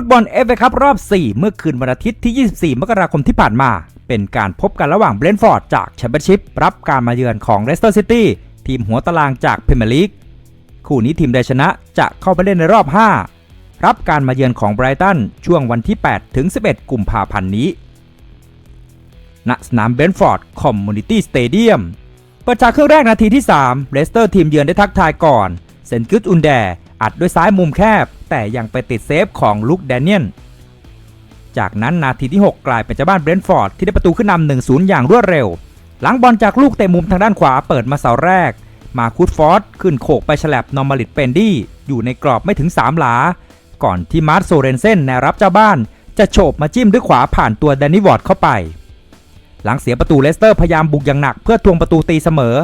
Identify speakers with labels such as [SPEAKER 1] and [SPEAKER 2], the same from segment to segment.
[SPEAKER 1] ฟุตบอลเอฟเอคัพรอบ 4 เมื่อคืนวันอาทิตย์ที่ 24 มกราคมที่ผ่านมา เป็นการพบกันระหว่างเบรนฟอร์ดจากแชมเปี้ยนชิพรับการมาเยือนของเลสเตอร์ซิตี้ทีมหัวตารางจากพรีเมียร์ลีกคู่นี้ทีมใดชนะจะเข้าไปเล่นในรอบ 5 รับการมาเยือนของไบรตันช่วงวันที่ 8 ถึง 11 กุมภาพันธ์นี้ ณ สนามเบรนฟอร์ดคอมมูนิตี้สเตเดียมเปิดฉากครึ่งแรกนาทีที่ 3 เลสเตอร์ทีมเยือนได้ทักทายก่อน เซนกึตอุนแด อัดด้วยซ้ายมุมแคบ แต่ยังไปติดเซฟของลุคแดเนียน จากนั้นนาทีที่ 6 กลายเป็นเจ้าบ้านเบรนท์ฟอร์ดที่ได้ประตูขึ้นนำ1-0 อย่างรวดเร็ว หลังบอลจากลูกเตะมุมทางด้านขวาเปิดมาเสาแรก มาคุดฟอร์ดขึ้นโขกไปฉลับนอร์มาลิตเปนดี้อยู่ในกรอบไม่ถึง 3 หลา ก่อนที่มาร์ตโซเรนเซนแนวรับเจ้าบ้านจะโฉบมาจิ้มด้วยขวาผ่านตัวแดนนี่วอร์ดเข้าไป หลังเสียประตูเลสเตอร์พยายามบุกอย่างหนักเพื่อทวงประตูตีเสมอ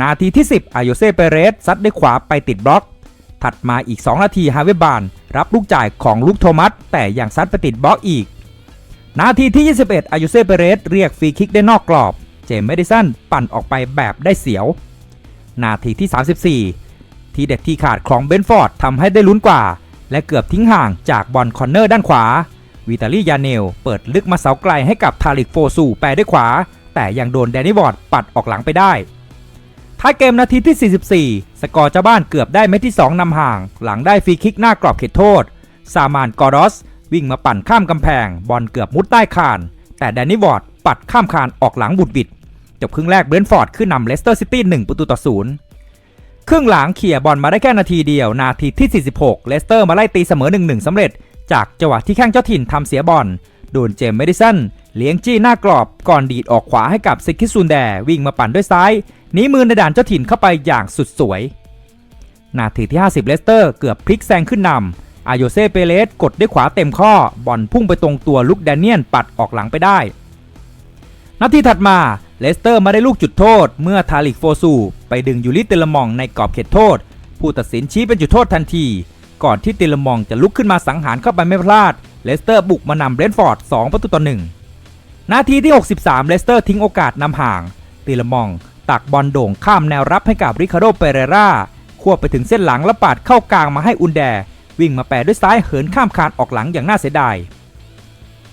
[SPEAKER 1] นาทีที่ 10 อายโยเซเปเรสซัดด้วยขวาไปติดบล็อก ถัดมาอีก 2 นาทีฮาเวบาน รับลูกจ่ายของลูกโทมัส แต่ยังซัดไปติดบล็อกอีก นาทีที่ 21 อายุเซเปเรสเรียกฟรีคิกได้นอกกรอบ เจมส์เมดิสันปั่นออกไปแบบได้เสียว นาทีที่ 34 ทีเด็ดที่ขาดของเบนฟอร์ดทำให้ได้ลุ้นกว่า และเกือบทิ้งห่างจากบอลคอนเนอร์ด้านขวา วิตาลียาเนล เปิดลึกมาเสาไกลให้กับทาริกโฟซูแปรด้วยขวา แต่ยังโดนแดนนี่วอร์ดปัดออกหลังไปได้ ท้ายเกมนาทีที่ 44 สกอร์เจ้าบ้านเกือบได้เม็ดที่ 2นำห่าง หลังได้ฟรีคิกหน้ากรอบเขตโทษ ซามานกอรอส วิ่งมาปั่นข้ามกำแพง บอลเกือบมุดใต้คาน แต่แดนนี่วอร์ดปัดข้ามคานออกหลังบุดบิด จบครึ่งแรกเบรนท์ฟอร์ดขึ้นนำเลสเตอร์ซิตี้1ประตูต่อศูนย์ครึ่งหลังเขี่ยบอลมาได้แค่นาทีเดียว นาทีที่ 46 เลสเตอร์มาไล่ตีเสมอ 1-1สำเร็จ จากจังหวะที่แข้งเจ้าถิ่นทำเสียบอลโดนเจมส์เมดิสัน เลี้ยงจี้หน้ากรอบก่อนดีดออกขวาให้กับซิกิซุนแดวิ่งมาปั่นด้วยซ้ายหนีมือในด่านเจ้าถิ่นเข้าไปอย่างสุดสวย นาทีที่ 50 เลสเตอร์เกือบพลิกแซงขึ้นนำอาโยเซเปเรสกดด้วยขวาเต็มข้อบอลพุ่งไปตรงตัวลุกแดเนียนปัดออกหลังไปได้ นาทีถัดมาเลสเตอร์มาได้ลูกจุดโทษ เมื่อทาริกโฟซู ไปดึงยูริเตลมองในกรอบเขตโทษ ผู้ตัดสินชี้เป็นจุดโทษทันที ก่อนที่เตลมองจะลุกขึ้นมาสังหารเข้าไปไม่พลาดเลสเตอร์บุกมานำเบรนท์ฟอร์ด 2 ประตูต่อ1 นาทีที่ 63 เลสเตอร์ทิ้งโอกาสนำห่างเตลมอง ตักบอลโด่งข้ามแนวรับให้กับริคาโดเปเรราควบไปถึงเส้นหลังและปาดเข้ากลางมาให้อุนแด วิ่งมาแปะด้วยซ้ายเหินข้ามคานออกหลังอย่างน่าเสียดาย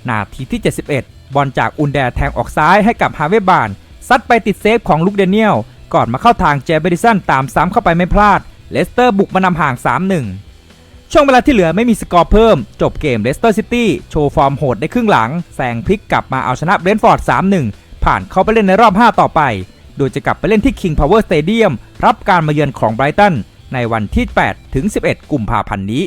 [SPEAKER 1] นาทีที่ 71 บอลจากอุนแดแทงออกซ้ายให้กับฮาเวบาน ซัดไปติดเซฟของลุกเดเนียล ก่อนมาเข้าทางเจเบริสันตามซ้ำเข้าไปไม่พลาด เลสเตอร์บุกมานำห่าง 3-1 ช่วงเวลาที่เหลือไม่มีสกอร์เพิ่ม จบเกมเลสเตอร์ซิตี้โชว์ฟอร์มโหดในครึ่งหลังแซงพลิกกลับมาเอาชนะเบรนท์ฟอร์ด 3-1 ผ่านเข้าไปเล่นในรอบ 5 ต่อไป โดยจะกลับไปเล่นที่ King Power Stadium รับการมาเยือนของไบรตันในวันที่ 8 ถึง 11 กุมภาพันธ์นี้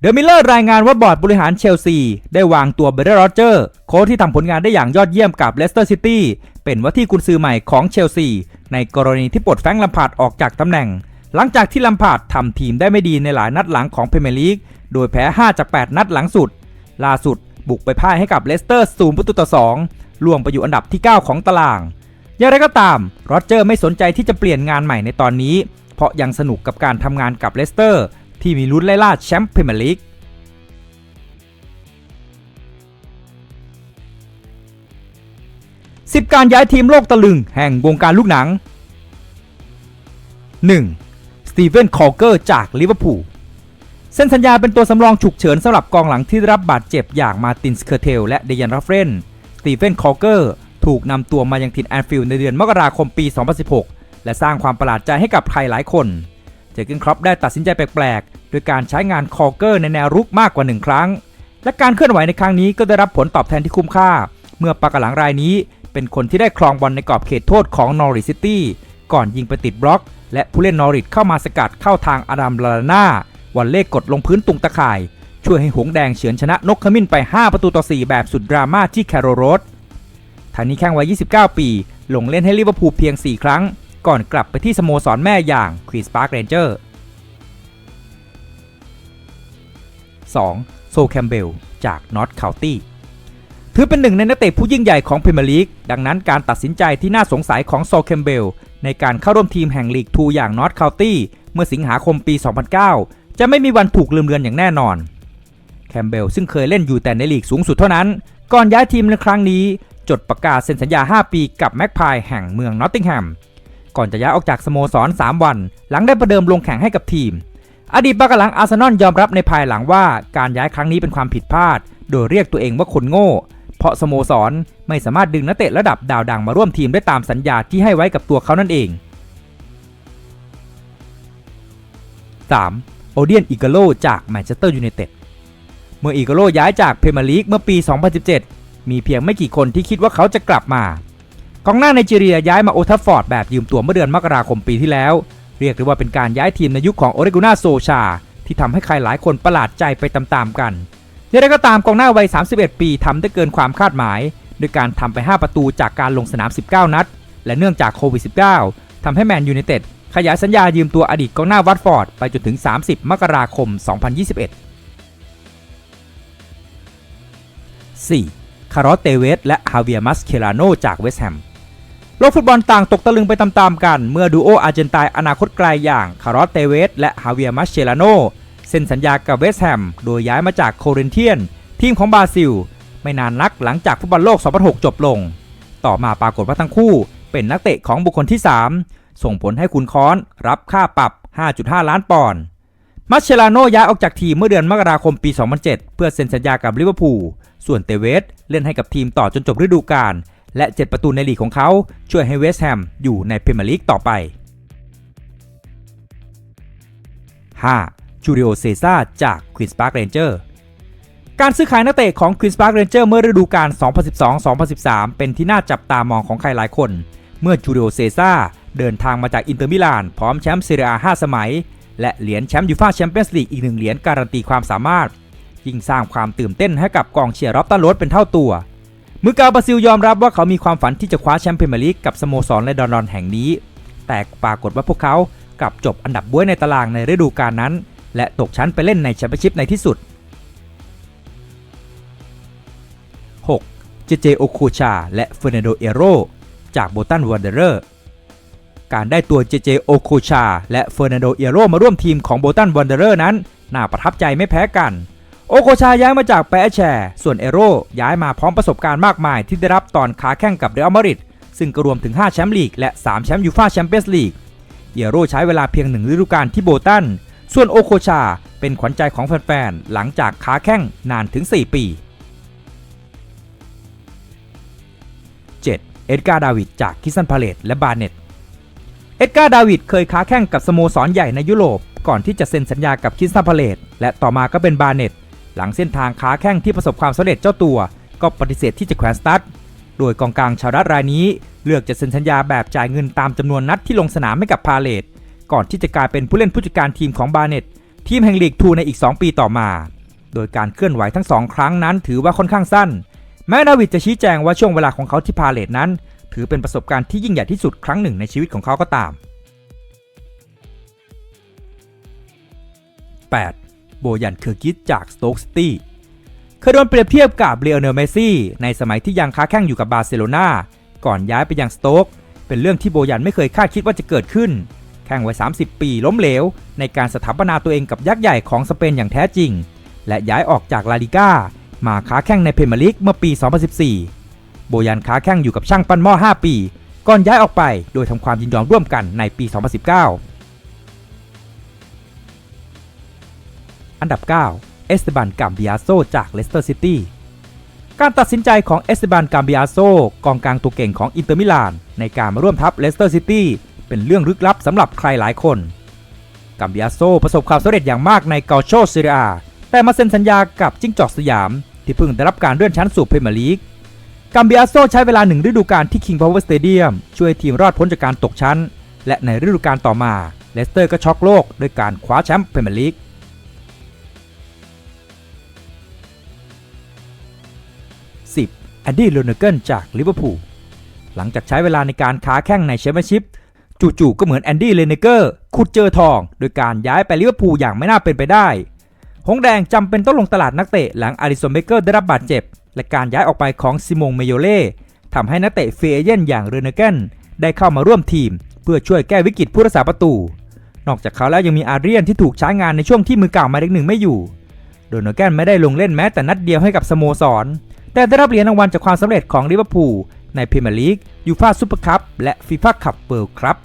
[SPEAKER 1] เดอมิเลอร์รายงานว่าบอร์ดบริหารเชลซี ได้วางตัวเบรเดอร์โรเจอร์ โค้ชที่ทำผลงานได้อย่างยอดเยี่ยมกับเลสเตอร์ซิตี้ เป็นว่าที่กุนซือใหม่ของเชลซี ในกรณีที่ปลดแฟงลัมพาร์ดออกจากตำแหน่ง หลังจากที่ลัมพาร์ดทำทีมได้ไม่ดีในหลายนัดหลังของพรีเมียร์ลีก โดยแพ้ 5 จาก 8 นัดหลังสุด ล่าสุดบุกไปพ่ายให้กับเลสเตอร์0ประตูต่อ 2 ล่วงไปอยู่อันดับที่ 9 ของตาราง อย่างไรก็ตามโรเจอร์ไม่สนใจที่จะเปลี่ยนงานใหม่ในตอนนี้ เพราะยังสนุกกับการทำงานกับเลสเตอร์ที่มีลุ้นไล่ล่าแชมป์พรีเมียร์ลีก 10 การย้ายทีมโลกตะลึงแห่งวงการลูกหนัง 1. สตีเวนคอเกอร์จากลิเวอร์พูลเซ็นสัญญาเป็นตัวสำรองฉุกเฉินสำหรับกองหลังที่ได้รับบาดเจ็บอย่างมาตินสเคอร์เทลและเดยันรัฟเรนสตีเฟนคอเกอร์ถูกนำตัวมายังถิ่นแอนฟิลด์ในเดือนมกราคมปี 2016 และสร้างความประหลาดใจให้กับใครหลายคน เจอร์เกนครอปได้ตัดสินใจแปลกๆ โดยการใช้งานคอเกอร์ในแนวรุกมากกว่าหนึ่งครั้ง และการเคลื่อนไหวในครั้งนี้ก็ได้รับผลตอบแทนที่คุ้มค่า เมื่อปากหลังรายนี้ เป็นคนที่ได้ครองบอลในกรอบเขตโทษของนอริซิตี้ก่อนยิงไปติดบล็อก และผู้เล่นนอริทเข้ามาสกัดเข้าทางอาดัมลาลาน่าวันเล่กดลงพื้นตุงตะข่าย ช่วยให้หงแดงเฉือนชนะนกขมิ้นไป 5 ประตูต่อ 4 แบบสุดดราม่าที่แคโรโรสทางนี้แข้งวัย 29 ปี ลงเล่นให้ลิเวอร์พูลเพียง 4 ครั้ง ก่อนกลับไปที่สโมสรแม่อย่างควีนส์พาร์คเรนเจอร์ 2. โซแคมเบล จากนอตคาน์ตี้ ถือเป็นหนึ่งในนักเตะผู้ยิ่งใหญ่ของพรีเมียร์ลีก ดังนั้นการตัดสินใจที่น่าสงสัยของโซแคมเบล ในการเข้าร่วมทีมแห่งลีกทูอย่างนอตคาน์ตี้เมื่อสิงหาคมปี 2009 จะไม่มีวันถูกลืมเลือนอย่างแน่นอน แคมเบลซึ่งเคยเล่นอยู่แต่ในลีกสูงสุดเท่านั้น ก่อนย้ายทีมในครั้งนี้ จดประกาศเซ็นสัญญา 5 ปีกับแม็กพายแห่งเมืองนอตติงแฮม ก่อนจะย้ายออกจากสโมสร 3 วัน หลังได้ประเดิมลงแข่งให้กับทีม อดีตบักหลังอาร์เซนอลยอมรับในภายหลังว่าการย้ายครั้งนี้เป็นความผิดพลาด โดยเรียกตัวเองว่าคนโง่ ราะสโมสรไม่สามารถดึงนักเตะระดับดาวดังมาร่วมทีมได้ตามสัญญาที่ให้ไว้กับตัวเขานั่นเอง 3. โอเดียนอิกาโลจากแมนเชสเตอร์ยูไนเต็ดเมื่ออิกาโลย้ายจากเพรเมียร์ลีกเมื่อปี 2017 มีเพียงไม่กี่คนที่คิดว่าเขาจะกลับมากองหน้าไนจีเรียย้ายมาโอทัฟฟอร์ดแบบยืมตัวเมื่อเดือนมกราคมปีที่แล้ว เรียกได้ว่าเป็นการย้ายทีมในยุคของโอเรกุน่าโซชา ที่ทำให้ใครหลายคนประหลาดใจไปตามๆกัน อย่างไรก็ตามกองหน้าวัย 31 ปีทำได้เกินความคาดหมายโดยการทำไป 5 ประตูจากการลงสนาม 19 นัด และเนื่องจากโควิด -19 ทำให้แมนยูไนเต็ดขยายสัญญายืมตัวอดีตกองหน้าวัตฟอร์ด ไปจนถึง 30 มกราคม 2021 4. คาร์ลอสเตเวสและฮาเวียมัสเคลาโนจากเวสต์แฮม โลกฟุตบอลต่างตกตะลึงไปตามๆกัน เมื่อดูโออาร์เจนตน์อนาคตไกลอย่างคาร์ลอสเตเวสและฮาเวียมัสเชลาโน เซ็นสัญญากับเวสต์แฮม โดยย้ายมาจากโคเรนเทียน ทีมของบราซิล ไม่นานนักหลังจากฟุตบอลโลก 2006 จบลง ต่อมาปรากฏว่าทั้งคู่ เป็นนักเตะของบุคคลที่ 3 ส่งผลให้คุณค้อน รับค่าปรับ 5.5 ล้านปอนด์ มัชเชลาโนย้ายออกจากทีมเมื่อเดือนมกราคมปี 2007 เพื่อเซ็นสัญญากับลิเวอร์พูล ส่วนเตเวสเล่นให้กับทีมต่อจนจบฤดูกาล และ 7 ประตูในลีกของเขา ช่วยให้เวสต์แฮมอยู่ในพรีเมียร์ลีกต่อไป 5. จูริโอเซซ่าจากควีนส์พาร์คเรนเจอร์การซื้อขายนักเตะของควีนส์พาร์คเรนเจอร์เมื่อฤดูกาล 2012-2013 เป็นที่น่าจับตามองของใครหลายคน เมื่อจูริโอเซซ่าเดินทางมาจากอินเตอร์มิลาน พร้อมแชมป์เซเรียอา5สมัย และเหรียญแชมป์ยูฟ่าแชมเปี้ยนส์ลีกอีกหนึ่งเหรียญการันตีความสามารถ ยิ่งสร้างความตื่นเต้นให้กับกองเชียร์รอบตันรสเป็นเท่าตัว มือกาบราซิลยอมรับว่าเขามีความฝันที่จะคว้าแชมป์พรีเมียร์ลีกกับสโมสรในดอนดอนแห่งนี้ แต่ปรากฏว่าพวกเขากลับจบอันดับบ้วยในตารางในฤดูกาลนั้น และตกชั้นไปเล่นในแชมเปี้ยนชิพในที่สุด 6. เจเจโอโคชา และเฟอร์นันโดเอโรจากโบตันวันเดอร์การได้ตัวเจเจโอโคชา และเฟอร์นันโดเอโรมาร่วมทีมของโบตันวันเดอร์นั้น น่าประทับใจไม่แพ้กัน โอโคชาย้ายมาจากแปะแชร์ ส่วนเอโรย้ายมาพร้อมประสบการณ์มากมายที่ได้รับตอนค้าแข่งกับเรอัลมาดริดซึ่งก็รวมถึง 5 แชมป์ลีก และ 3 แชมป์ยูฟ่าแชมเปี้ยนส์ลีก เอโรใช้เวลาเพียงหนึ่งฤดูกาลที่โบตัน ส่วนโอโคชาเป็นขวัญใจของแฟนๆ หลังจากค้าแข่งนานถึง 4 ปี 7. เอ็ดการ์ดาวิดจากคิสซันพาเลตและบาร์เน็ตเอ็ดการ์ดาวิดเคยค้าแข่งกับสโมสรใหญ่ในยุโรป ก่อนที่จะเซ็นสัญญากับคิสซันพาเลตและต่อมาก็เป็นบาร์เน็ตหลังเส้นทางค้าแข่งที่ประสบความสำเร็จเจ้าตัว ก็ปฏิเสธที่จะแขวนสตั๊ดโดยกองกลางชาวรัฐรายนี้ เลือกจะเซ็นสัญญาแบบจ่ายเงินตามจำนวนนัดที่ลงสนามให้กับพาเลต ก่อนที่จะกลายเป็นผู้เล่นผู้จัดการทีมของบาเน็ตทีมแห่งลีกทูในอีก 2 ปีต่อมา โดยการเคลื่อนไหวทั้งสองครั้งนั้นถือว่าค่อนข้างสั้น แม้ดาวิดจะชี้แจงว่าช่วงเวลาของเขาที่พาเลตนั้น ถือเป็นประสบการณ์ที่ยิ่งใหญ่ที่สุดครั้งหนึ่งในชีวิตของเขาก็ตาม 8. โบยันเคอร์กิสจากสโต๊กซิตี้เคยโดนเปรียบเทียบกับเลโอเนลเมซี่ในสมัยที่ยังค้าแข่งอยู่กับบาร์เซโลนาก่อนย้ายไปยังสโต๊กเป็นเรื่องที่โบยันไม่เคยคาดคิดว่าจะเกิดขึ้น แข่งไว้ 30 ปีล้มเหลว ในการสถาปนาตัวเองกับยักษ์ใหญ่ของสเปนอย่างแท้จริง และย้ายออกจากลาลิก้ามาค้าแข่งในเพรเมียร์ลีกเมื่อปี 2014 โบยันค้าแข่งอยู่กับช่างปั้นหม้อ 5 ปี ก่อนย้ายออกไปโดยทำความยินยอมร่วมกันในปี 2019 อันดับ 9 เอสเตบันกัมบิอาโซจากเลสเตอร์ซิตี้การตัดสินใจของเอสเตบันกัมบิอาโซกองกลางตัวเก่งของอินเตอร์มิลานในการมาร่วมทัพเลสเตอร์ซิตี้ เป็นเรื่องลึกลับสำหรับใครหลายคนกัมบิอาโซประสบความสำเร็จอย่างมากในเกาโชซีเรียแต่มาเซ็นสัญญากับจิ้งจอกสยาม ที่เพิ่งได้รับการเลื่อนชั้นสู่พรีเมียร์ลีกกัมบิอาโซใช้เวลาหนึ่งฤดูกาลที่ King Power Stadium ช่วยทีมรอดพ้นจากการตกชั้น และในฤดูกาลต่อมาเลสเตอร์ก็ช็อกโลกด้วยการคว้าแชมป์พรีเมียร์ลีก 10. แอนดี้โรนเกนจากลิเวอร์พูลหลังจากใช้เวลาในการค้าแข่งในแชมเปี้ยนชิพ จู่ๆก็เหมือนแอนดี้เลนเกอร์ขุดเจอทอง โดยการย้ายไปลิเวอร์พูลอย่างไม่น่าเป็นไปได้หงแดงจำเป็นต้องลงตลาดนักเตะหลังอาริสันเบเกอร์ได้รับบาดเจ็บ และการย้ายออกไปของซิมงเมโยเล่ทำให้นักเตะเฟรเยนอย่างเรเนเกนได้เข้ามาร่วมทีม เพื่อช่วยแก้วิกฤตผู้รักษาประตู นอกจากเขาแล้วยังมีอาเรียนที่ถูกใช้งานในช่วงที่มือเก่ามาเลขหนึ่งไม่อยู่ โดนแกนไม่ได้ลงเล่นแม้แต่นัดเดียวให้กับสโมสร แต่ได้รับเหรียญรางวัลจากความสำเร็จของลิเวอร์พูล ในพรีเมียร์ลีกยูฟ่าซูเปอร์คัพและฟีฟ่าคัพเวิลด์ครับ